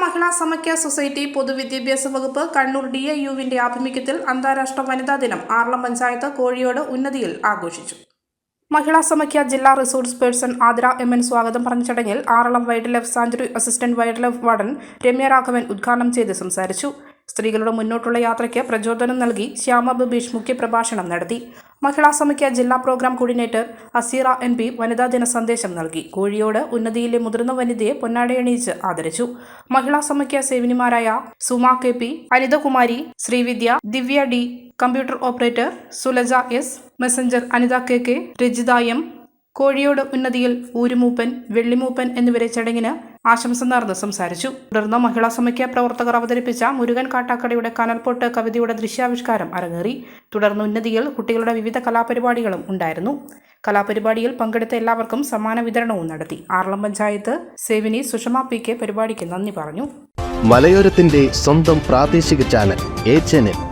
മഹിളാ Samakhya society പൊതുവിദ്യാഭ്യാസ വകുപ്പ് Kannur D I യുവിന്റെ ആഭിമുഖ്യത്തിൽ അന്താരാഷ്ട്ര വനിതാ ദിനം ആറളം പഞ്ചായത്ത് കോഴിയോട് ഉന്നതിയിൽ ആഘോഷിച്ചു. മഹിളാ സമക്യ ജില്ലാ resource person Athira M N സ്വാഗതം പറഞ്ഞ ചടങ്ങിൽ Aralam wildlife sanctuary assistant wildlife warden Ramya Raghavan ഉദ്ഘാടനം ചെയ്ത് സംസാരിച്ചു. സ്ത്രീകളുടെ മുന്നോട്ടുള്ള യാത്രയ്ക്ക് പ്രചോദനം നൽകി ശ്യാമ ബബീഷ് മുഖ്യപ്രഭാഷണം നടത്തി. മഹിളാ സമക്യ ജില്ലാ program coordinator Aseera N P വനിതാ ദിന സന്ദേശം നൽകി. കോഴിയോട് ഉന്നതിയിലെ മുതിർന്ന വനിതയെ പൊന്നാടയണിയിച്ച് ആദരിച്ചു. Mahila Samakhya സേവനിമാരായ Suma K P Anithakumari Srividya Divya D computer operator Sulaja S messenger Anitha K K Rajitha M കോഴിയോട് ഉന്നതിയിൽ ഊരുമൂപ്പൻ വെള്ളിമൂപ്പൻ എന്നിവരെ ചടങ്ങിന് ആശംസ നേർന്ന് സംസാരിച്ചു. തുടർന്ന് മഹിളാ സമയ പ്രവർത്തകർ അവതരിപ്പിച്ച മുരുകൻ കാട്ടാക്കടയുടെ കനൽപ്പൊട്ട് കവിതയുടെ ദൃശ്യാവിഷ്കാരം അരങ്ങേറി. തുടർന്ന് ഉന്നതിയിൽ കുട്ടികളുടെ വിവിധ കലാപരിപാടികളും ഉണ്ടായിരുന്നു. കലാപരിപാടിയിൽ പങ്കെടുത്ത എല്ലാവർക്കും സമ്മാന വിതരണവും നടത്തി. ആറളം പഞ്ചായത്ത് സേവിനി സുഷമ പി കെ പരിപാടിക്ക് നന്ദി പറഞ്ഞു. മലയോരത്തിന്റെ സ്വന്തം പ്രാദേശിക ചാനൽ ചാനൽ.